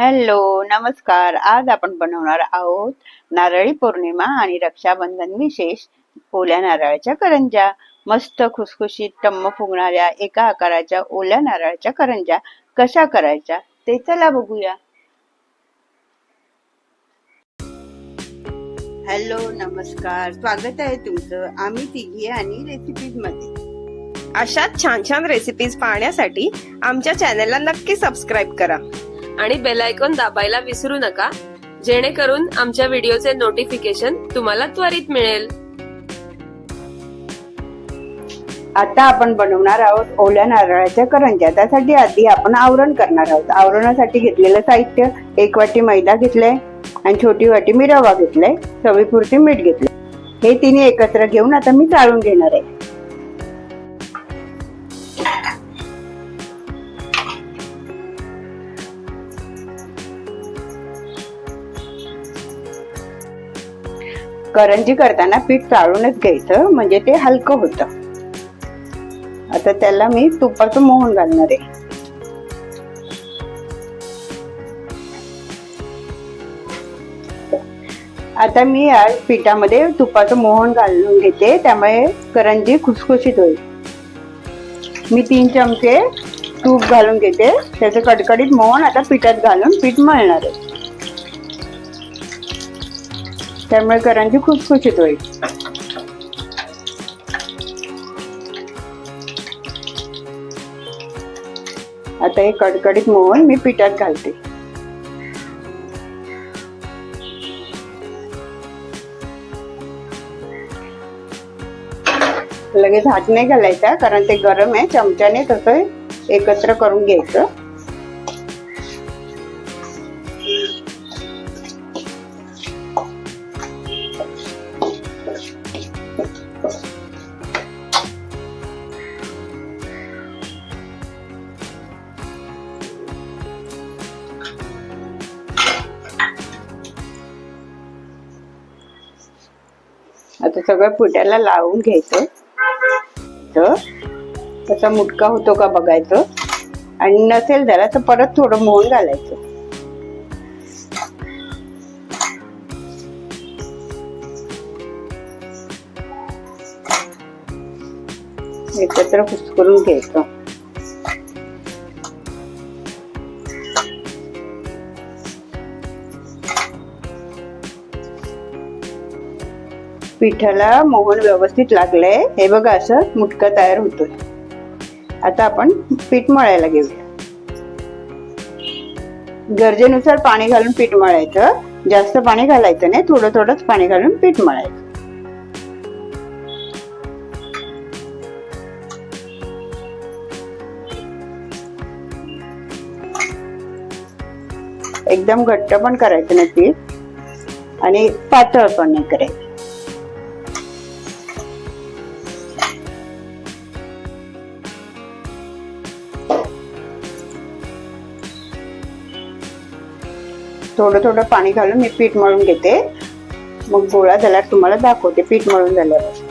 Hello नमस्कार. आज आपण बनवणार आहोत नारळी पौर्णिमा आणि रक्षाबंधन विशेष ओल्या नारळाच्या करंजा मस्त खुसखुशीत टम्म फुगणाऱ्या एका आकाराच्या ओल्या नारळाच्या करंजा कशा करायच्या ते चला बघूया. हॅलो नमस्कार. स्वागत आहे तुमचं. आम्ही तिघी आणि रेसिपीजमध्ये. अशाच छान छान रेसिपीज पाहण्यासाठी आमच्या चॅनेलला नक्की सबस्क्राईब करा. आणि बेलायकॉन दाबायला विसरू नका. जेणेकरून आमच्या व्हिडिओचे नोटिफिकेशन तुम्हाला त्वरित मिळेल. आता आपण बनवणार आहोत ओल्या नारळाच्या करंज्या. त्यासाठी आधी आपण आवरण करणार आहोत. आवरणासाठी घेतलेलं साहित्य एक वाटी मैदा घेतलाय आणि छोटी वाटी मी रवा घेतलाय चवीपुरती मीठ घेतलंय. हे तिन्ही एकत्र घेऊन आता मी चाळून घेणार आहे. करंजी करताना पीठ चाळूनच घ्यायचं म्हणजे ते हलकं होतं. आता त्याला मी तुपाचं मोहन घालणार आहे. आता मी या पिठामध्ये तुपाचं मोहन घालून घेते त्यामुळे करंजी खुसखुशीत होईल. मी तीन चमचे तूप घालून घेते त्याचं कडकडीत मोहन आता पिठात घालून पीठ मळणार आहे. त्यामुळे करंजी खुसखुशीत होईल. आता हे कडकडीत मोहन मी पिठात घालते. लगेच हात नाही घालायचा कारण ते गरम आहे चमच्याने तसं एकत्र करून घ्यायचं. असं सगळं पिठाला लावून घ्यायचं. तर त्याचा मुटका होतो का बघायचं. आणि नसेल झाला तर परत थोडं मोहन घालायचं. एकत्र कुस्करून घ्यायचं. पिठाला मोहन व्यवस्थित लागलंय. हे बघा असं मुटका तयार होतोय. आता आपण पीठ मळायला घेऊया. गरजेनुसार पाणी घालून पीठ मळायचं. जास्त पाणी घालायचं नाही थोडं थोडंच पाणी घालून पीठ मळायचं. एकदम घट्ट पण करायचं नाही पीठ. आणि पातळ पण नाही करायचं. थोडं थोडं पाणी घालून मी पीठ मळून घेते. मग गोळा झाल्यावर तुम्हाला दाखवते पीठ मळून झाल्यावर.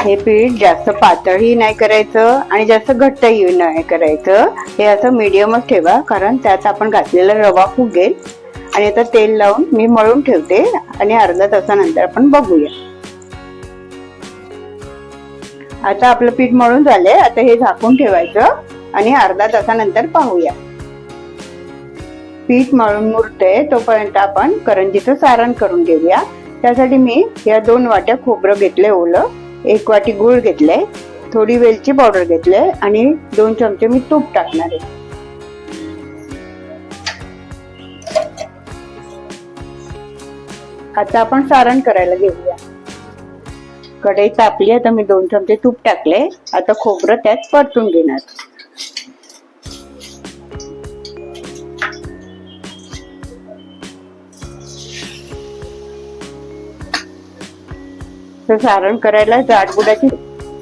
हे पीठ जास्त पातळही नाही करायचं आणि जास्त घट्टही नाही करायचं. हे असं मिडियमच ठेवा कारण त्यात आपण घातलेला रवा फुगेल आणि आता तेल लावून मी मळून ठेवते आणि अर्धा तासानंतर आपण बघूया. आता आपलं पीठ मळून झालंय आता हे झाकून ठेवायचं आणि अर्धा तासानंतर पाहूया. पीठ मळून मुरतंय तोपर्यंत आपण करंजीचं सारण करून घेऊया. त्यासाठी मी या दोन वाट्या खोबरं घेतले ओलं एक वाटी गूळ घेतले थोडी वेलची पावडर घेतले आणि दोन चमचे मी तूप टाकणार आहे. आता आपण सारण करायला घेऊया. कढई तापली आता मी दोन चमचे तूप टाकले आता खोबरं त्यात परतून घेणार. तर सारण करायला जाडबुडाची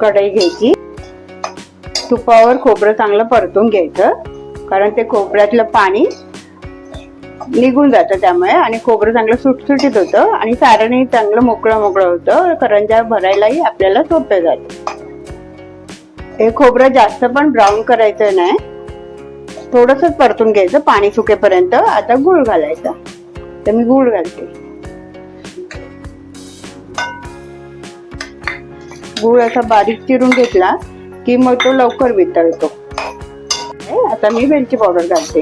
कढई घ्यायची. तुपावर खोबरं चांगलं परतून घ्यायचं. कारण ते खोबऱ्यातलं पाणी निघून जातं त्यामुळे आणि खोबरं चांगलं सुटसुटीत होतं आणि सारणही चांगलं मोकळं मोकळं होतं. करंजा भरायलाही आपल्याला सोपं जातं. हे खोबरं जास्त पण ब्राऊन करायचं नाही. थोडस परतून घ्यायचं पाणी सुकेपर्यंत. आता गुळ घालायचा. तर मी गुळ घालते. गुळ असा बारीक चिरून घेतला की मग तो लवकर वितळतो. आता मी वेलची पावडर घालते.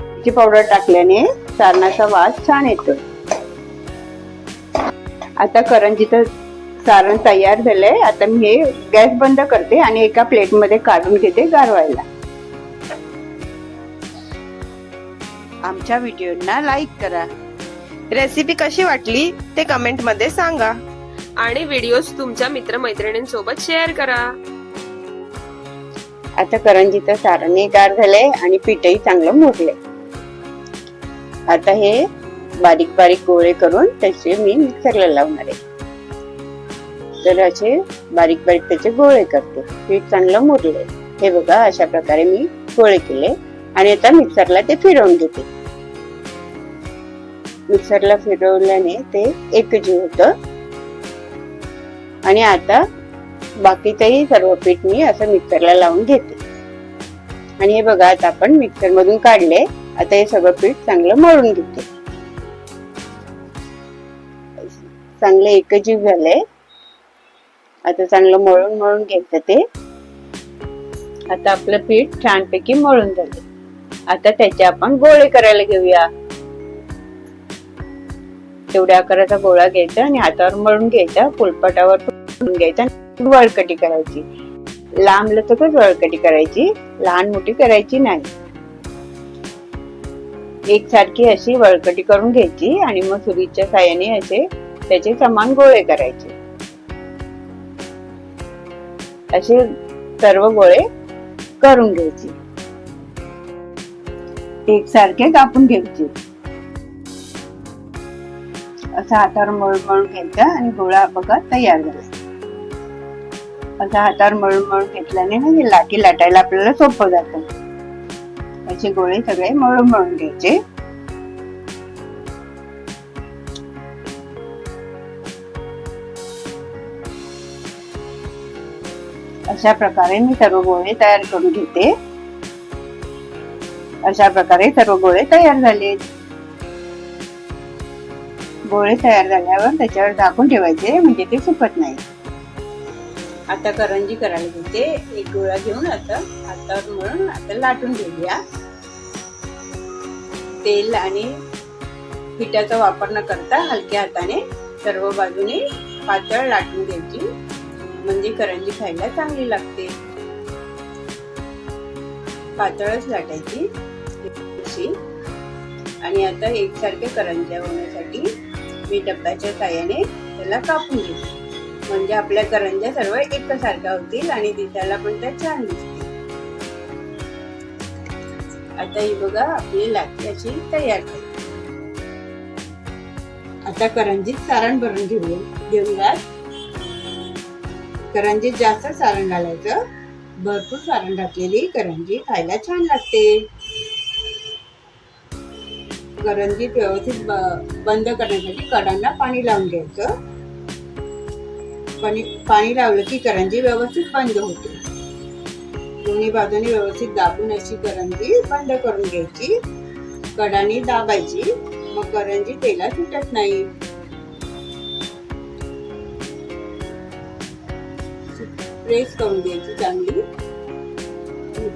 वेलची पावडर टाकल्याने सारणाचा वास छान येतो. आता करंजीचं सारण तयार झालंय. आता मी हे गॅस बंद करते आणि एका प्लेटमध्ये काढून घेते गारवायला. आमच्या व्हिडिओना लाईक करा. रेसिपी कशी वाटली ते कमेंटमध्ये सांगा. आणि व्हिडिओज तुमच्या मित्रमैत्रिणींसोबत शेअर करा. आता करंजीचं सारणही गार झाले आणि पीठही चांगलं मोडले. आता हे बारीक बारीक गोळे करून त्याचे मी मिक्सरला लावणार आहे. तर असे बारीक बारीक त्याचे गोळे करते. पीठ चांगलं मोडले. हे बघा अशा प्रकारे मी गोळे केले. आणि आता मिक्सरला ते फिरवून घेते मिक्सरला फिरवल्याने ते एकजीव होत. आणि आता बाकीचंही सर्व पीठ मी असं मिक्सरला लावून घेते. आणि हे बघा आता आपण मिक्सर मधून काढले. आता हे सगळं पीठ चांगलं मळून घेते. चांगलं एकजीव झालंय. आता चांगलं मळून मळून घ्यायचं ते. आता आपलं पीठ छानपैकी मळून झालं आता त्याचे आपण गोळे करायला घेऊया. तेवढ्या आकाराचा गोळा घ्यायचा आणि हातावर मळून घ्यायचा फुलपटावर घ्यायचा वळकटी करायची. लांब लचकच वळकटी करायची लहान मोठी करायची नाही. एकसारखी अशी वळकटी करून घ्यायची आणि मग सुरीच्या साह्याने असे त्याचे समान गोळे करायचे. असे सर्व गोळे करून घ्यायचे. एकसारखे कापून घ्यायचे. असा हातावर मळमळून मळून घ्यायचा आणि गोळा बघा तयार झाला. असा हातावर मळमळून मळून घेतल्याने म्हणजे लाटी लाटायला आपल्याला सोपं जातं. असे गोळे सगळे मळून मळून घ्यायचे. अशा प्रकारे मी सर्व गोळे तयार करून घेते. अशा प्रकारे सर्व गोळे तयार झाले. गोळे तयार झाल्यावर त्याच्यावर झाकून ठेवायचे म्हणजे ते सुकत नाही. आता करंजी करायला घेते. एक गोळा घेऊन आता आता म्हणून आता लाटून घेऊया. तेल आणि पिठाचा वापर न करता हलक्या हाताने सर्व बाजूने पातळ लाटून घ्यायची. म्हणजे करंजी खायला चांगली लागते. पातळच लाटायची. अशी. आणि आता एकसारखे करंज्या होण्यासाठी मी डब्याच्या साह्याने त्याला कापून घेते. म्हणजे आपल्या करंज्या सर्व एकसारख्या होतील आणि दिसायला पण त्या छान दिसतील. आता ही बघा आपली लाटी अशी तयार झाली आता करंजीत सारण भरून घेऊया घेऊयात करंजीत जास्त सारण घालायचं. भरपूर सारण घातलेली करंजी खायला छान लागते. करंजीत व्यवस्थित ब- बंद करण्यासाठी कडांना पाणी लावून घ्यायचं. पाणी पाणी लावलं की करंजी व्यवस्थित बंद होते. दोन्ही बाजूने व्यवस्थित दाबून अशी करंजी बंद करून घ्यायची. कडाने दाबायची मग करंजी तेला सुटत नाही. प्रेस करून घ्यायची चांगली.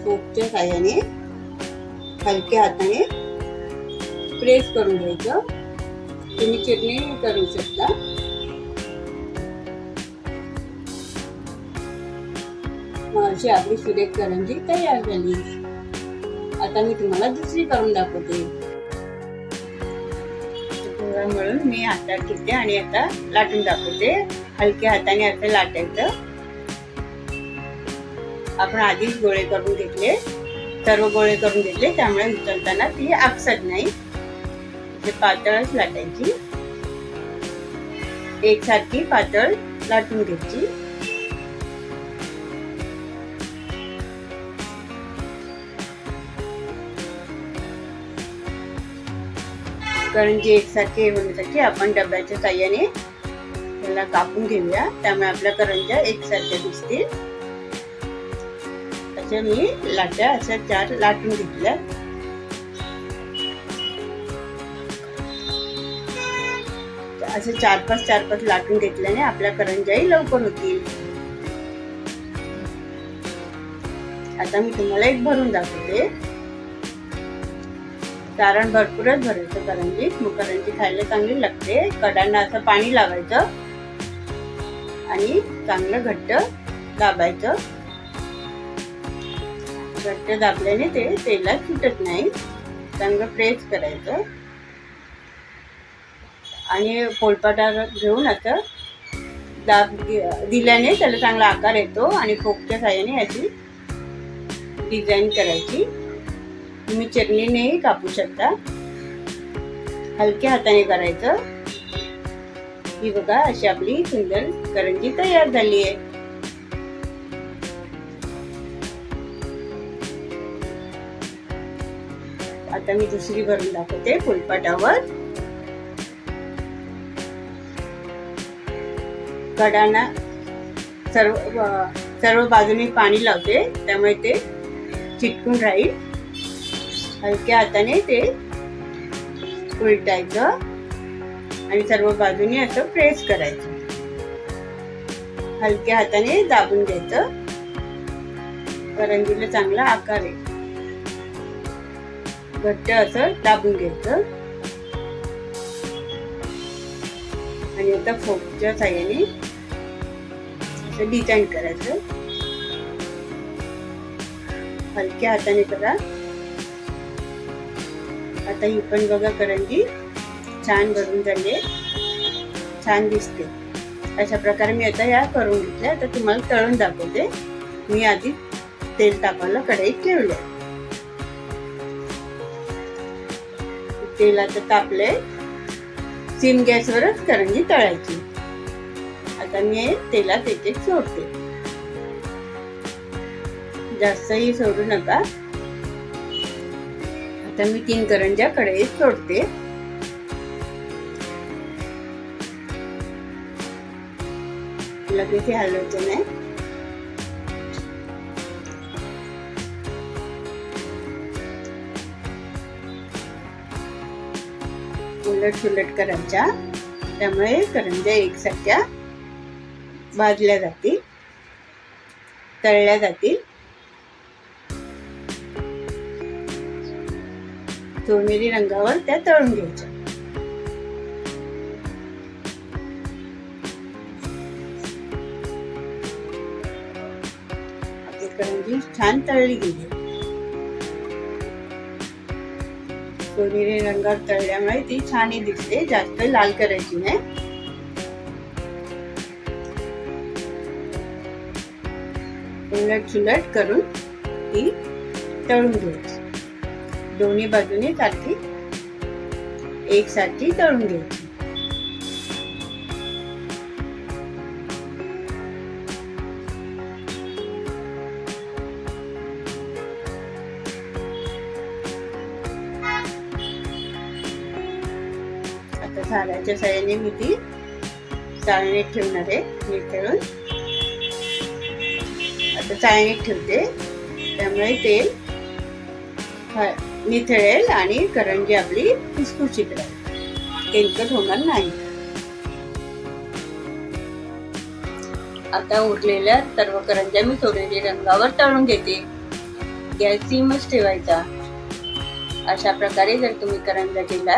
फोकच्या साह्याने हलक्या हाताने प्रेस करून घ्यायचं. तुम्ही चिरणी करू शकता. अशी आपली सुरेख करंजी तयार झाली. आता मी तुम्हाला दुसरी करून दाखवते. म्हणून मी हातात घेते आणि आता लाटून दाखवते. हलक्या हाताने आता लाटायचं. आपण आधीच गोळे करून घेतले. सर्व गोळे करून घेतले त्यामुळे उचलताना ती आपसत नाही. म्हणजे पातळच लाटायची. एकसारखी पातळ लाटून घ्यायची. करंजी एकसारखी होण्यासाठी आपण डब्याच्या साह्याने त्याला कापून घेऊया. त्यामुळे आपल्या करंज्या एकसारख्या दिसतील. अशा मी लाट्या अशा चार लाटून घेतल्या. असे चार पाच चार पाच लाटून घेतल्याने आपल्या करंजाही लवकर होतील. आता मी तुम्हाला एक भरून दाखवते. कारण भरपूरच भरायचं करंजी. मग करंजी खायला चांगली लागते. कडांना असं पाणी लावायचं. आणि चांगलं घट्ट दाबायचं. घट्ट दाबल्याने ते तेलात सुटत नाही. चांगलं प्रेस करायचं. आणि पोलपाटा घेऊन असं दाब दि- दिल्याने त्याला चांगला आकार येतो आणि फोकच्या साह्याने याची डिझाईन करायची. तुम्ही चटणीनेही कापू शकता. हलक्या हाताने करायचं. ही बघा अशी आपली सुंदर करंजी तयार झाली आहे. आता मी दुसरी भरून दाखवते फुलपाटावर कडाना सर्व सर्व बाजूनी पाणी लावते. त्यामुळे ते चिटकून राहील. हलक्या हाताने ते उलटायचं आणि सर्व बाजूनी असं प्रेस करायचं. हलक्या हाताने दाबून घ्यायचं. करंजीला चांगला आकार आहे. घट्ट असं दाबून घ्यायचं. आणि आता फोकच्या साह्याने असं डिझाईन करायचं. हलक्या हाताने करा. आता ही पण बघा करंजी छान भरून झाली. छान दिसते. अशा प्रकारे मी आता या करून घेतल्या. आता तुम्हाला तळून दाखवते. मी आधी तेल तापायला कढईत ठेवले. तेल आता तापले सिम गॅसवरच करंजी तळायची. आता मी हे तेलात सोडते. जास्तही सोडू नका. आता मी तीन करंज्या कढईत सोडते. लगेच हे हलवायचं नाही. उलट सुलट करंजा त्यामुळे करंज्या एकसारख्या भाजल्या जातील तळल्या जातील. सोनेरी रंगावर त्या तळून घ्यायच्या. आपली करंजी छान तळली गेली. सोनेरी रंगावर तळल्यामुळे ती छानही दिसते जास्त लाल करायची नाही. उलट सुलट करून ती तळून घ्यायची. दोन्ही बाजूने सारखी एकसारखी तळून घ्यायची. आता झाडाच्या साह्याने मी ती चाळणीत ठेवणार आहे. मीठ ठेवून. आता चाळणीत ठेवते. त्यामुळे तेल निथळेल आणि करंजी आपली कुसकुशीत राहील. तेलकट होणार नाही. आता उरलेल्या सर्व करंज्या मी सोनेरी रंगावर तळून घेते. गॅस सिमच ठेवायचा. अशा प्रकारे जर तुम्ही करंजा केला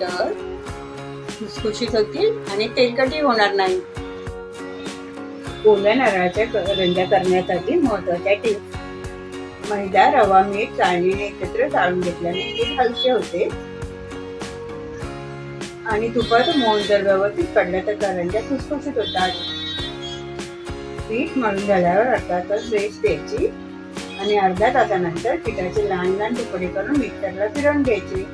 तर खुसखुशीत होतील आणि तेलकटही होणार नाही. ओल्या नारळाच्या करंजा करण्यासाठी महत्त्वाच्या टिप्स मैदा रवा मीठ चाळणीने एकत्र चाळून घेतल्याने खूप हलके होते. आणि तुपात मोहन जर व्यवस्थित पडलं तर करंज्या खुसखुशीत होतात. पीठ मळून झाल्यावर अर्धा वेस्ट द्यायची आणि अर्ध्या तासानंतर पिठाचे लहान लहान तुकडे करून मिक्सरला फिरवून घ्यायचे.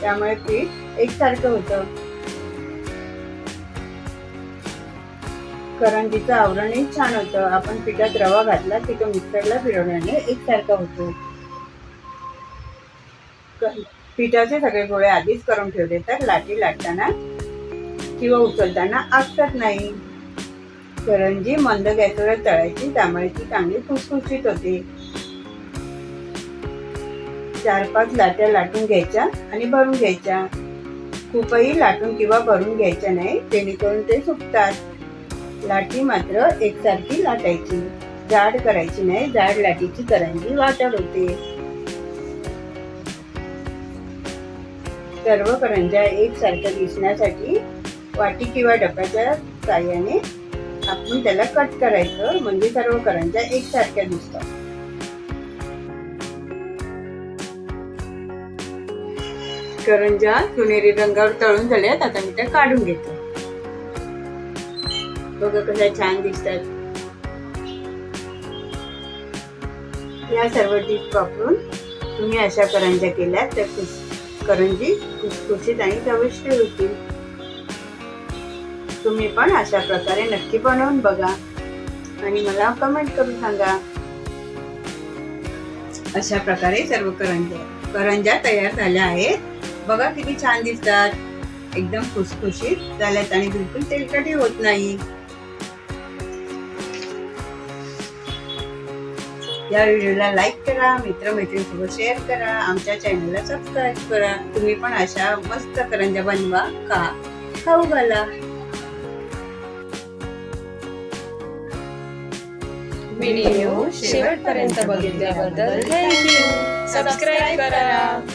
त्यामुळे पीठ एकसारखं होतं. करंजीचं आवरणही छान होतं. आपण पिठात रवा घातला की तो मिक्सरला फिरवल्याने एकसारखा होतो. पिठाचे सगळे गोळे आधीच करून ठेवले तर लाटी लाटताना किंवा उचलताना आटत नाही. करंजी मंद गॅसवर तळायची त्यामुळे ती चांगली खुसखुशीत होते. चार पाच लाट्या लाटून घ्यायच्या आणि भरून घ्यायच्या. खूपही लाटून किंवा भरून घ्यायच्या नाही जेणेकरून ते सुकतात. लाटी मात्र एकसारखी लाटायची. जाड करायची नाही जाड लाटीची करंजी वाटत होते. सर्व करंज्या एकसारख्या दिसण्यासाठी वाटी किंवा डब्याच्या साह्याने आपण त्याला कट करायचं म्हणजे सर्व करंजा एकसारख्या दिसतात. करंज्या सोनेरी रंगावर तळून झाल्यात आता मी त्या काढून घेतो. बघा कशा छान दिसतात. या सर्व डिश वापरून तुम्ही अशा करंज्या केल्या तर खुश करंजी खुसखुशीत आणि चविष्ट होतील. तुम्ही पण अशा प्रकारे नक्की बनवून बघा आणि मला कमेंट करून सांगा. अशा प्रकारे सर्व करंज्या करंज्या तयार झाल्या आहेत. बघा किती छान दिसतात. एकदम खुसखुशीत झाल्यात आणि बिलकुल तेलकटी होत नाही. या व्हिडिओला लाईक करा मित्रमैत्रिणीसोबत शेअर करा आमच्या चॅनलला सबस्क्राईब करा. तुम्ही पण अशा मस्त करंज्या बनवा का? खाऊ घाला. व्हिडिओ शेवटपर्यंत बघितल्याबद्दल थँक्यू सबस्क्राईब करा.